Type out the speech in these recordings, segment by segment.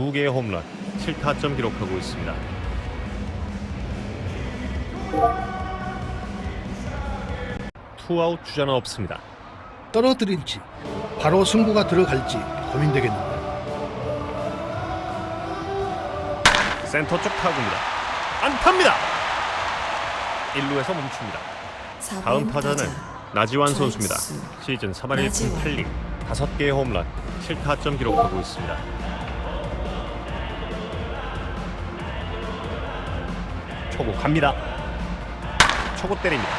2개의 홈런, 7타점 기록하고 있습니다. 투아웃 주자는 없습니다. 떨어뜨릴지 바로 승부가 들어갈지 고민되겠는데 센터 쪽 타구입니다. 안타입니다. 1루에서 멈춥니다. 다음 타자는 나지완 선수입니다. 시즌 3할 1푼 나지완. 8리 5개의 홈런, 7타점 기록하고 있습니다. 초구 갑니다. 초구 때립니다.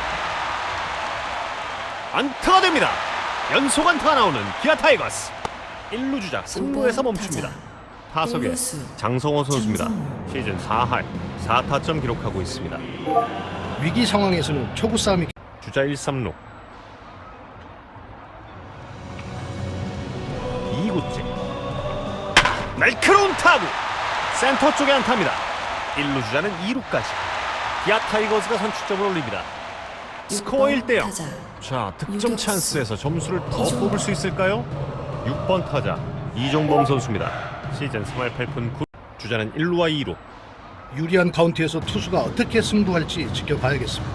안타가 됩니다. 연속 안타가 나오는 기아 타이거스. 1루 주자 3루에서 멈춥니다. 타석에. 장성호 선수입니다. 시즌 4할 4타점 기록하고 있습니다. 위기 상황에서는 초구 싸움이 주자 1, 3루 2구째 날카로운 타구 센터 쪽에 안타입니다 1루 주자는 2루까지 기아 타이거즈가 선취점을 올립니다 스코어 1대0 타자 자 득점. 찬스에서 점수를 더. 뽑을 수 있을까요? 6번 타자 이종범 선수입니다 시즌 3할 8푼 9 주자는 1루와 2루 유리한 카운트에서 투수가 어떻게 승부할지 지켜봐야겠습니다.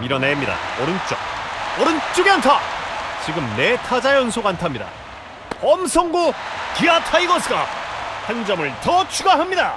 밀어냅니다. 오른쪽. 오른쪽에 안타. 지금 네 타자 연속 안타입니다. 엄성구 기아 타이거스가 한 점을 더 추가합니다.